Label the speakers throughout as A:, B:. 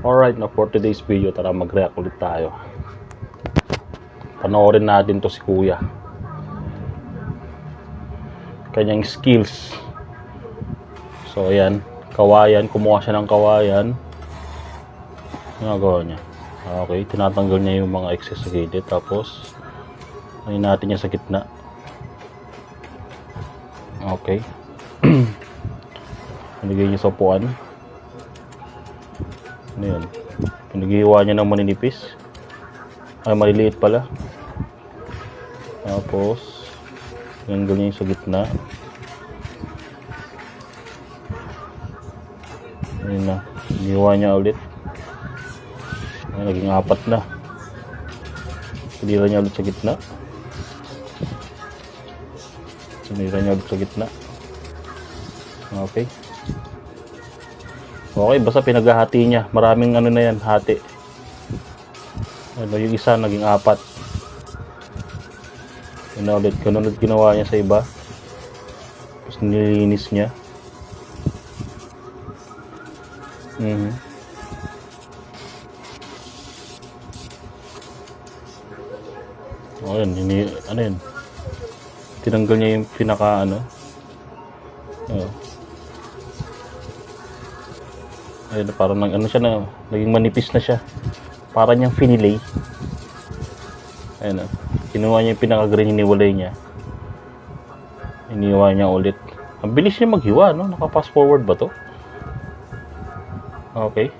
A: Alright, na for today's video, tara mag-react ulit tayo. Panoorin natin to si Kuya. Kanyang skills. So, ayan. Kawayan. Kumuha siya ng kawayan. Ginagawa niya. Okay, tinatanggal niya yung mga excess sa. Tapos, ayun natin niya sa gitna. Okay. Nilagay niya sa upuan. Ano yun? Pinaghiwa niya ng maninipis. Ay, maliliit pala. Tapos, tinanggal niya yung sa gitna. Ayun na. Pinaghiwa niya ulit. Ay, naging apat na. Pinira niya ulit sa gitna. Pinira niya ulit sa gitna. Okay. Okay, basta pinaghahati niya. Maraming ano na yan, hati. Ano, yung isa naging apat. Yun na ulit, ganun ulit ginawa niya sa iba. Tapos nililinis niya. Mhm. Oh, yun, ini, ano yun? Tinanggal niya yung pinaka, ano? Oh. Ayun, parang nang ano siya na, naging manipis na siya. Para niyang finilay. Ayun, oh. kinuha niya yung pinaka-green, hiniwalay niya. Iniwa niya ulit. Ang bilis niya maghiwa, no? Naka-fast forward ba to? Okay.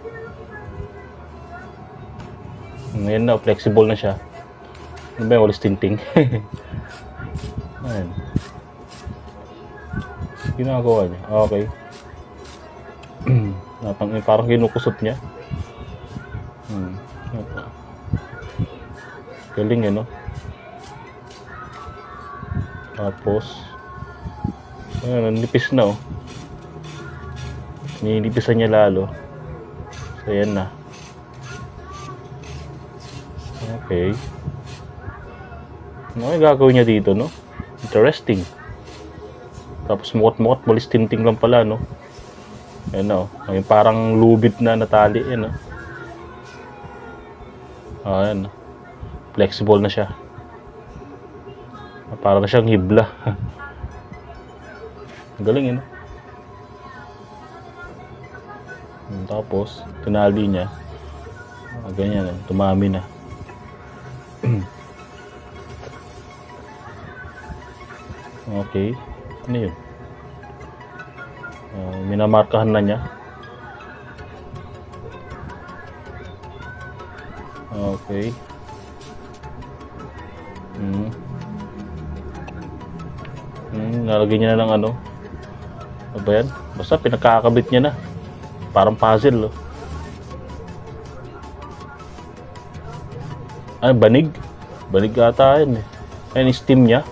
A: Ngayon na, flexible na siya. Ano ba yung walis tinting? Ayun. Ginagawa niya. Okay. Napang, eh, parang kinukusot niya. Hmm. Galing eh, no? Tapos, ayun, nipis na, oh. Ninipisan niya lalo. So, yan na. Okay. Ano yung gagawin niya dito, no? Interesting. Tapos mukot-mukot, malis tinting lang pala, no? Ayan na, oh. Yung parang lubid na natali, yan, no? Ah, ayan, no? Flexible na siya. Para na siyang hibla. Ang galing, eh, no? Hmm, Tapos, tinali niya. Ah, ganyan, tumami na. Okay. Ano yun? Ah, minamarkahan na niya. Okay. Hmm. Hmm, nalagay niya na ng ano. Ano ba yan? Basta pinagkakabit niya na. Parang puzzle, oh. Ay, banig. Banig ata yan, eh. Ayan, steam niya.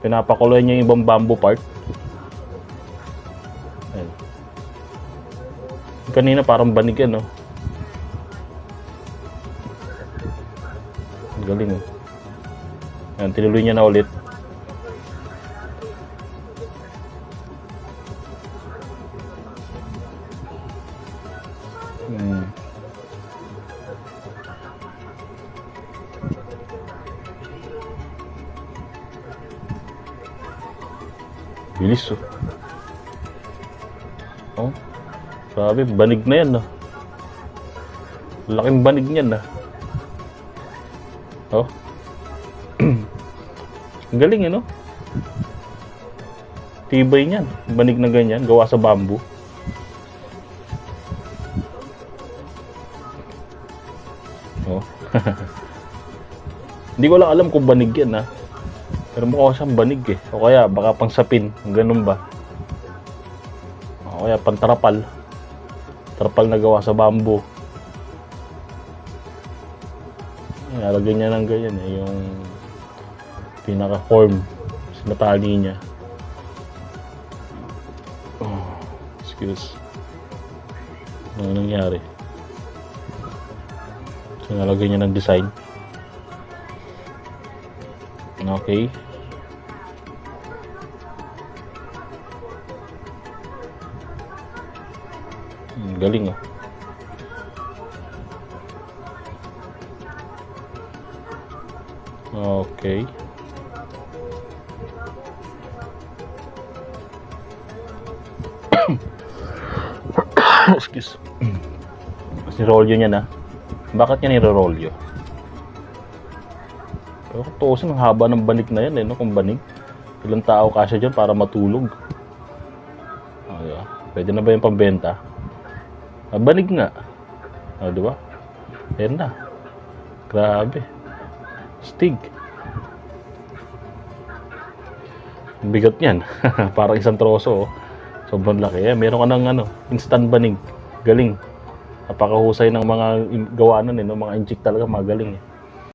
A: Pinapakuloy niya yung ibang bamboo part. Kanina parang banig yan, no? Galing, oh. Ayan, tinuloy niya na ulit. Hmm. Bilis. Oh. Sabi, banig na yan ah. Laking banig niyan ah. Oh. Ang galing eh no? Tibay niyan. Banig na ganyan. Gawa sa bamboo. Oh. Hindi ko lang alam kung banig yan ah. Pero mukha siyang banig eh. O kaya baka pang sapin. Ganun ba? O kaya pang Tarapal na gawa sa bamboo. Nalagay niya ng ganyan eh. Yung pinaka-form sa natali niya. Oh, excuse. Ano nangyari? So, nalagay niya ng design. Okay. Galing oh. Okay. Excuse. Si Rolyo niya na. Bakit niya niro-rolyo? Pero kung tuusin, ang haba ng banig na yan eh, no? Kung banig. Ilang tao kasya dyan para matulog. Ah, di ba? Pwede na ba yung pambenta? Ah, banig nga. Ah, di ba? Ayan na. Grabe. Stig. Bigat niyan. Parang isang troso. Oh. Sobrang laki. Eh, meron ka ng ano, instant banig. Galing. Napakahusay ng mga gawa nun eh. No? Mga inject talaga magaling eh.